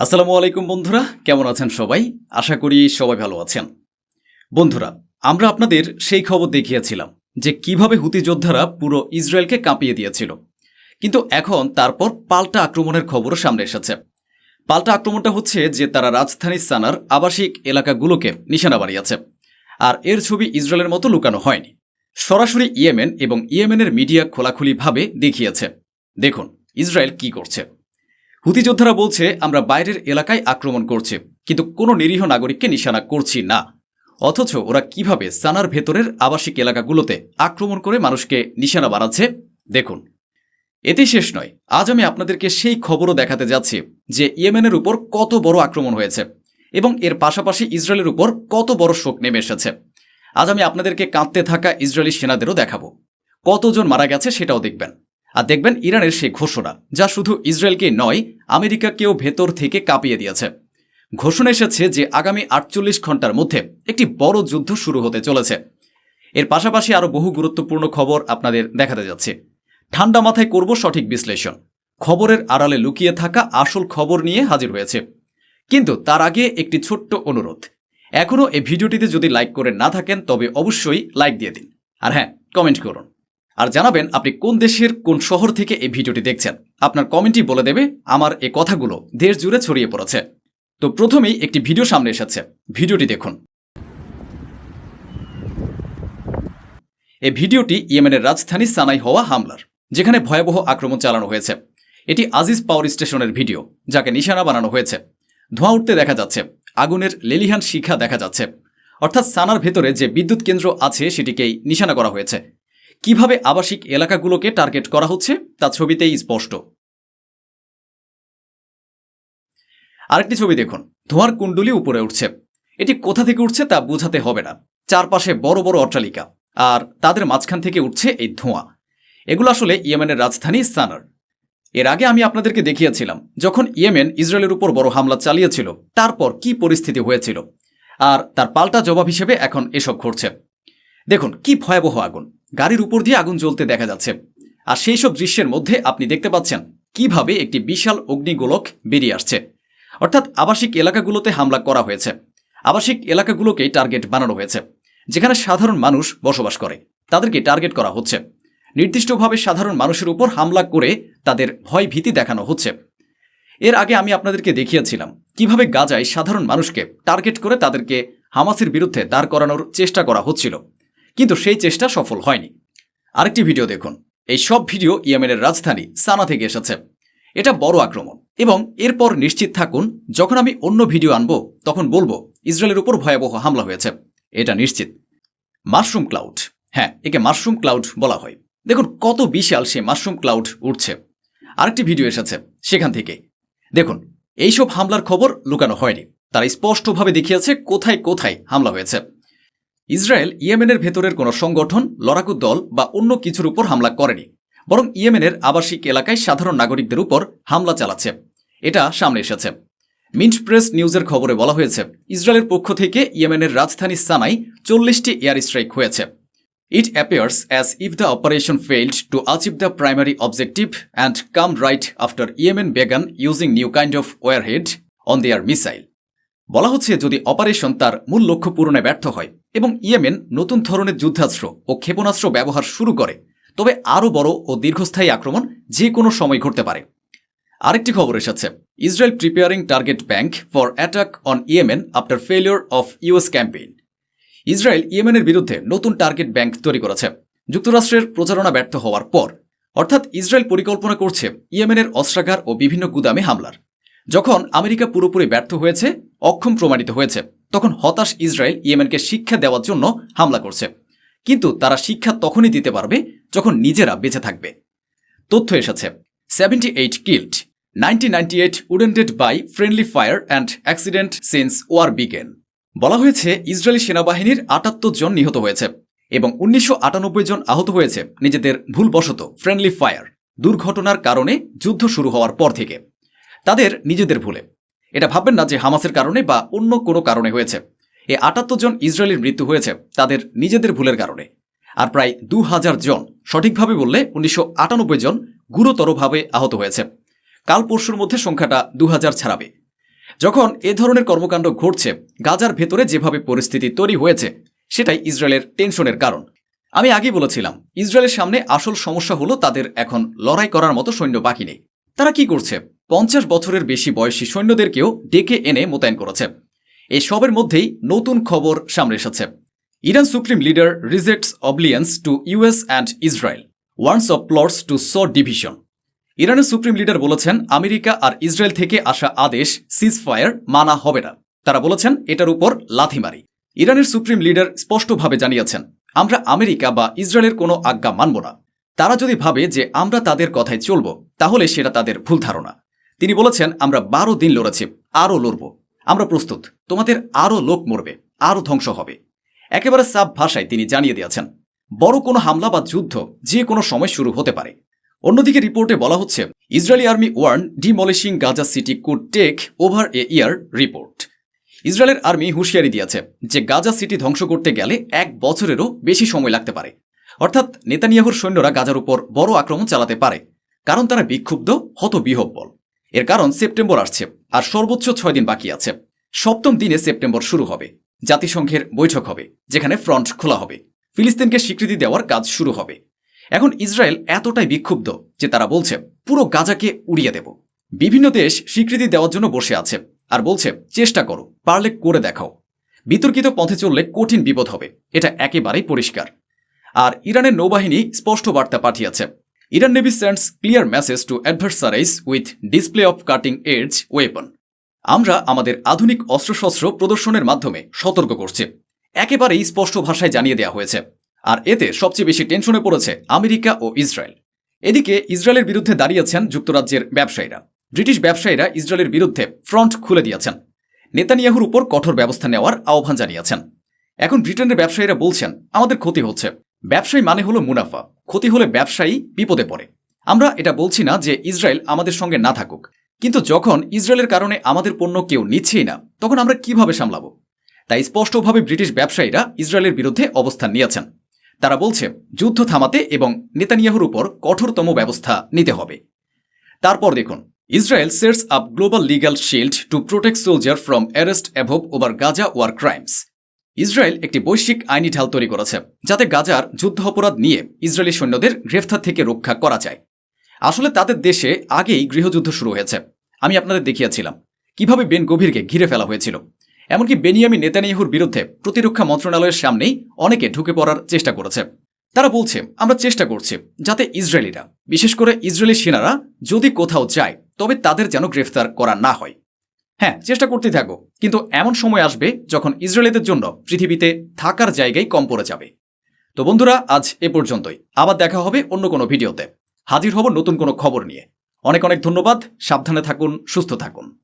আসসালামু আলাইকুম বন্ধুরা, কেমন আছেন সবাই? আশা করি সবাই ভালো আছেন। বন্ধুরা, আমরা আপনাদের সেই খবর দেখিয়েছিলাম যে কীভাবে হুতি যোদ্ধারা পুরো ইসরায়েলকে কাঁপিয়ে দিয়েছিল। কিন্তু এখন তারপর পাল্টা আক্রমণের খবরও সামনে এসেছে। পাল্টা আক্রমণটা হচ্ছে যে তারা রাজধানী সানার আবাসিক এলাকাগুলোকে নিশানা বানিয়েছে। আর এর ছবি ইসরায়েলের মতো লুকানো হয়নি। সরাসরি ইয়েমেন এবং ইয়েমেনের মিডিয়া খোলাখুলিভাবে দেখিয়েছে। দেখুন, ইসরায়েল কি করছে। হুতি যোদ্ধারা বলছে, আমরা বাইরের এলাকায় আক্রমণ করছি, কিন্তু কোনো নিরীহ নাগরিককে নিশানা করছি না। অথচ ওরা কীভাবে সানার ভেতরের আবাসিক এলাকাগুলোতে আক্রমণ করে মানুষকে নিশানা বানাচ্ছে, দেখুন। এতেই শেষ নয়। আজ আমি আপনাদেরকে সেই খবরও দেখাতে যাচ্ছি যে ইয়েমেনের উপর কত বড় আক্রমণ হয়েছে এবং এর পাশাপাশি ইসরায়েলের উপর কত বড় শোক নেমে এসেছে। আজ আমি আপনাদেরকে কাঁদতে থাকা ইসরায়েলি সেনাদেরও দেখাবো। কতজন মারা গেছে সেটাও দেখবেন। আর দেখবেন ইরানের সেই ঘোষণা, যা শুধু ইসরায়েলকে নয়, আমেরিকাকেও ভেতর থেকে কাঁপিয়ে দিয়েছে। ঘোষণা এসেছে যে আগামী আটচল্লিশ ঘণ্টার মধ্যে একটি বড় যুদ্ধ শুরু হতে চলেছে। এর পাশাপাশি আরও বহু গুরুত্বপূর্ণ খবর আপনাদের দেখাতে যাচ্ছে। ঠান্ডা মাথায় করব সঠিক বিশ্লেষণ। খবরের আড়ালে লুকিয়ে থাকা আসল খবর নিয়ে হাজির হয়েছে। কিন্তু তার আগে একটি ছোট্ট অনুরোধ। এখনও এই ভিডিওটিতে যদি লাইক করে না থাকেন, তবে অবশ্যই লাইক দিয়ে দিন। আর হ্যাঁ কমেন্ট করুন। আর জানাবেন আপনি কোন দেশের কোন শহর থেকে এই ভিডিওটি দেখছেন। আপনার কমেন্টই বলে দেবে আমার এই কথাগুলো। দেশ জুড়ে ছড়িয়ে পড়েছে। তো প্রথমেই একটি ভিডিও সামনে এসেছে। ভিডিওটি দেখুন। এই ভিডিওটি ইয়েমেনের রাজধানী সানাই হওয়া হামলার, যেখানে ভয়াবহ আক্রমণ চালানো হয়েছে। এটি আজিজ পাওয়ার স্টেশনের ভিডিও, যাকে নিশানা বানানো হয়েছে। ধোঁয়া উঠতে দেখা যাচ্ছে। আগুনের লেলিহান শিখা দেখা যাচ্ছে। অর্থাৎ সানার ভেতরে যে বিদ্যুৎ কেন্দ্র আছে, সেটিকেই নিশানা করা হয়েছে। কীভাবে আবাসিক এলাকাগুলোকে টার্গেট করা হচ্ছে, তা ছবিতেই স্পষ্ট। আরেকটি ছবি দেখুন, ধোঁয়ার কুণ্ডলি উপরে উঠছে। এটি কোথা থেকে উঠছে তা বোঝাতে হবে না। চারপাশে বড় বড় অট্টালিকা, আর তাদের মাঝখান থেকে উঠছে এই ধোঁয়া। এগুলো আসলে ইয়েমেনের রাজধানী সানার। এর আগে আমি আপনাদেরকে দেখিয়েছিলাম, যখন ইয়েমেন ইসরায়েলের উপর বড় হামলা চালিয়েছিল, তারপর কি পরিস্থিতি হয়েছিল, আর তার পাল্টা জবাব হিসেবে এখন এসব ঘটছে। দেখুন, কি ভয়াবহ আগুন। গাড়ির উপর দিয়ে আগুন জ্বলতে দেখা যাচ্ছে। আর সেই সব দৃশ্যের মধ্যে আপনি দেখতে পাচ্ছেন কীভাবে একটি বিশাল অগ্নিগোলক বেরিয়ে আসছে। অর্থাৎ আবাসিক এলাকাগুলোতে হামলা করা হয়েছে। আবাসিক এলাকাগুলোকেই টার্গেট বানানো হয়েছে, যেখানে সাধারণ মানুষ বসবাস করে। তাদেরকে টার্গেট করা হচ্ছে। নির্দিষ্টভাবে সাধারণ মানুষের উপর হামলা করে তাদের ভয় ভীতি দেখানো হচ্ছে। এর আগে আমি আপনাদেরকে দেখিয়েছিলাম কীভাবে গাজায় সাধারণ মানুষকে টার্গেট করে তাদেরকে হামাসের বিরুদ্ধে দাঁড় করানোর চেষ্টা করা হচ্ছিল। কিন্তু সেই চেষ্টা সফল হয়নি। আরেকটি ভিডিও দেখুন। এই সব ভিডিও ইয়েমেনের রাজধানী সানা থেকে এসেছে। এটা বড় আক্রমণ এবং এরপর নিশ্চিত থাকুন, যখন আমি অন্য ভিডিও আনব, তখন বলব, ইসরায়েলের উপর ভয়াবহ হামলা হয়েছে। এটা নিশ্চিত। Mushroom cloud. হ্যাঁ একে মাশরুম ক্লাউড বলা হয়। দেখুন, কত বিশাল সে মাশরুম ক্লাউড উঠছে আরেকটি ভিডিও এসেছে সেখান থেকে। দেখুন, এইসব হামলার খবর লুকানো হয়নি। তারা স্পষ্টভাবে দেখিয়েছে কোথায় কোথায় হামলা হয়েছে। ইসরায়েল ইয়েমেনের ভেতরের কোনো সংগঠন লড়াকু দল বা অন্য কিছুর উপর হামলা করেনি, বরং ইয়েমেনের আবাসিক এলাকায় সাধারণ নাগরিকদের উপর হামলা চালাচ্ছে। এটা সামনে এসেছে। মিন্ট প্রেস নিউজের খবরে বলা হয়েছে, ইসরায়েলের পক্ষ থেকে ইয়েমেনের রাজধানী সানাই চল্লিশটি এয়ার স্ট্রাইক হয়েছে। It appears as if the operation failed to achieve the primary objective and come right after Yemen began using new kind of warhead on their missile বলা হচ্ছে, যদি অপারেশন তার মূল লক্ষ্য পূরণে ব্যর্থ হয় এবং ইয়েমেন নতুন ধরনের যুদ্ধাস্ত্র ও ক্ষেপণাস্ত্র ব্যবহার শুরু করে, তবে আরও বড় ও দীর্ঘস্থায়ী আক্রমণ যে কোনো সময় ঘটতে পারে। আরেকটি খবর এসেছে। Israel preparing target bank for attack on Yemen after failure of US campaign Israel ইয়েমেনের বিরুদ্ধে নতুন টার্গেট ব্যাংক তৈরি করেছে। যুক্তরাষ্ট্রের প্রচারণা ব্যর্থ হওয়ার পর, অর্থাৎ ইসরায়েল পরিকল্পনা করছে ইয়েমেনের অস্ত্রাগার ও বিভিন্ন গুদামে হামলার। যখন আমেরিকা পুরোপুরি ব্যর্থ হয়েছে, অক্ষম প্রমাণিত হয়েছে। তখন হতাশ ইসরায়েল ইয়েমেনকে শিক্ষা দেওয়ার জন্য হামলা করছে। কিন্তু তারা শিক্ষা তখনই দিতে পারবে যখন নিজেরা বেঁচে থাকবে। তথ্য এসেছে seventy eight killed ninety ninety eight wounded by friendly fire and accident since war began বলা হয়েছে, ইসরায়েলি সেনাবাহিনীর আটাত্তর জন নিহত হয়েছে এবং উনিশশো আটানব্বই জন আহত হয়েছে নিজেদের ভুলবশত ফ্রেন্ডলি ফায়ার দুর্ঘটনার কারণে যুদ্ধ শুরু হওয়ার পর থেকে। তাদের নিজেদের ভুলে। এটা ভাববেন না যে হামাসের কারণে বা অন্য কোনো কারণে হয়েছে। এ আটাত্তর জন ইসরায়েলির মৃত্যু হয়েছে তাদের নিজেদের ভুলের কারণে। আর প্রায় দু হাজার জন সঠিকভাবে বললে উনিশশো আটানব্বই জন গুরুতরভাবে আহত হয়েছে। কাল পরশুর মধ্যে সংখ্যাটা দু হাজার ছাড়াবে। যখন এ ধরনের কর্মকাণ্ড ঘটছে, গাজার ভেতরে যেভাবে পরিস্থিতি তৈরি হয়েছে, সেটাই ইসরায়েলের টেনশনের কারণ। আমি আগেই বলেছিলাম, ইসরায়েলের সামনে আসল সমস্যা হলো তাদের এখন লড়াই করার মতো সৈন্য বাকি নেই তারা কি করছে? পঞ্চাশ বছরের বেশি বয়সী সৈন্যদেরকেও ডেকে এনে মোতায়েন করেছে। এই সবের মধ্যেই নতুন খবর সামনে এসেছে। Iran supreme leader rejects obedience to US and Israel warns of plots to sow division. ইরানের সুপ্রিম লিডার বলেছেন, আমেরিকা আর ইসরায়েল থেকে আসা আদেশ সিজ ফায়ার মানা হবে না। তারা বলেছেন, এটার উপর লাথিমারি। ইরানের সুপ্রিম লিডার স্পষ্টভাবে জানিয়েছেন, আমরা আমেরিকা বা ইসরায়েলের কোনো আজ্ঞা মানব না। তারা যদি ভাবে যে আমরা তাদের কথায় চলব, তাহলে সেটা তাদের ভুল ধারণা। তিনি বলেছেন, আমরা বারো দিন লড়েছি, আরও লড়ব। আমরা প্রস্তুত, তোমাদের আরও লোক মরবে, আরও ধ্বংস হবে। একেবারে সাব ভাষায় তিনি জানিয়ে দিয়েছেন, বড় কোনো হামলা বা যুদ্ধ যে কোনো সময় শুরু হতে পারে। অন্যদিকে রিপোর্টে বলা হচ্ছে, Israeli army warn demolishing Gaza city could take over a year report. ইসরায়েলের আর্মি হুঁশিয়ারি দিয়েছে যে, গাজা সিটি ধ্বংস করতে গেলে এক বছরেরও বেশি সময় লাগতে পারে। অর্থাৎ নেতানিয়াহুর সৈন্যরা গাজার উপর বড় আক্রমণ চালাতে পারে, কারণ তারা বিক্ষুব্ধ হত বিহব্বল এর কারণ সেপ্টেম্বর আসছে আর সর্বোচ্চ ছয় দিন বাকি আছে। সপ্তম দিনে সেপ্টেম্বর শুরু হবে, জাতিসংঘের বৈঠক হবে, যেখানে ফ্রন্ট খোলা হবে। ফিলিস্তিনকে স্বীকৃতি দেওয়ার কাজ শুরু হবে। এখন ইসরায়েল এতটাই বিক্ষুব্ধ যে তারা বলছে, পুরো গাজাকে উড়িয়ে দেব। বিভিন্ন দেশ স্বীকৃতি দেওয়ার জন্য বসে আছে আর বলছে, চেষ্টা করো, পারলে করে দেখাও। বিতর্কিত পথে চললে কঠিন বিপদ হবে, এটা একেবারেই পরিষ্কার। আর ইরানের নৌবাহিনী স্পষ্ট বার্তা পাঠিয়েছে। Iran navy sends clear message to adversaries with display of cutting edge weapon. আমরা আমাদের আধুনিক অস্ত্রশস্ত্র প্রদর্শনের মাধ্যমে সতর্ক করছি। একেবারেই স্পষ্ট ভাষায় জানিয়ে দেওয়া হয়েছে। আর এতে সবচেয়ে বেশি টেনশনে পড়েছে আমেরিকা ও ইসরায়েল। এদিকে ইসরায়েলের বিরুদ্ধে দাঁড়িয়েছেন যুক্তরাজ্যের ব্যবসায়ীরা। ব্রিটিশ ব্যবসায়ীরা ইসরায়েলের বিরুদ্ধে ফ্রন্ট খুলে দিয়েছেন। নেতানিয়াহুর উপর কঠোর ব্যবস্থা নেওয়ার আহ্বান জানিয়েছেন। এখন ব্রিটেনের ব্যবসায়ীরা বলছেন, আমাদের ক্ষতি হচ্ছে। ব্যবসায়ী মানে হলো মুনাফা। ক্ষতি হলে ব্যবসায়ী বিপদে পড়ে। আমরা এটা বলছি না যে ইসরায়েল আমাদের সঙ্গে না থাকুক। কিন্তু যখন ইসরায়েলের কারণে আমাদের পণ্য কেউ নিচ্ছেই না, তখন আমরা কীভাবে সামলাব? তাই স্পষ্টভাবে ব্রিটিশ ব্যবসায়ীরা ইসরায়েলের বিরুদ্ধে অবস্থান নিয়েছেন। তারা বলছে, যুদ্ধ থামাতে এবং নেতানিয়াহুর উপর কঠোরতম ব্যবস্থা নিতে হবে। তারপর দেখুন, Israel sets up global legal shield to protect soldier from arrest above over Gaza war crimes. Israel একটি বৈশ্বিক আইনি ঢাল তৈরি করেছে, যাতে গাজার যুদ্ধ অপরাধ নিয়ে ইসরায়েলি সৈন্যদের গ্রেফতার থেকে রক্ষা করা যায়। আসলে তাদের দেশে আগেই গৃহযুদ্ধ শুরু হয়েছে। আমি আপনাদের দেখিয়েছিলাম কীভাবে বেন গভীরকে ঘিরে ফেলা হয়েছিল। এমনকি বেনিয়ামি নেতানিয়াহুর বিরুদ্ধে প্রতিরক্ষা মন্ত্রণালয়ের সামনেই অনেকে ঢুকে পড়ার চেষ্টা করেছে। তারা বলছে, আমরা চেষ্টা করছি যাতে ইসরায়েলিরা, বিশেষ করে ইসরায়েলি সেনারা যদি কোথাও যায়, তবে তাদের যেন গ্রেফতার করা না হয়। হ্যাঁ চেষ্টা করতে থাকো। কিন্তু এমন সময় আসবে যখন ইসরায়েলিদের জন্য পৃথিবীতে থাকার জায়গায় কম পড়ে যাবে। তো বন্ধুরা, আজ এ পর্যন্তই। আবার দেখা হবে অন্য কোনো ভিডিওতে। হাজির হব নতুন কোনো খবর নিয়ে। অনেক অনেক ধন্যবাদ। সাবধানে থাকুন, সুস্থ থাকুন।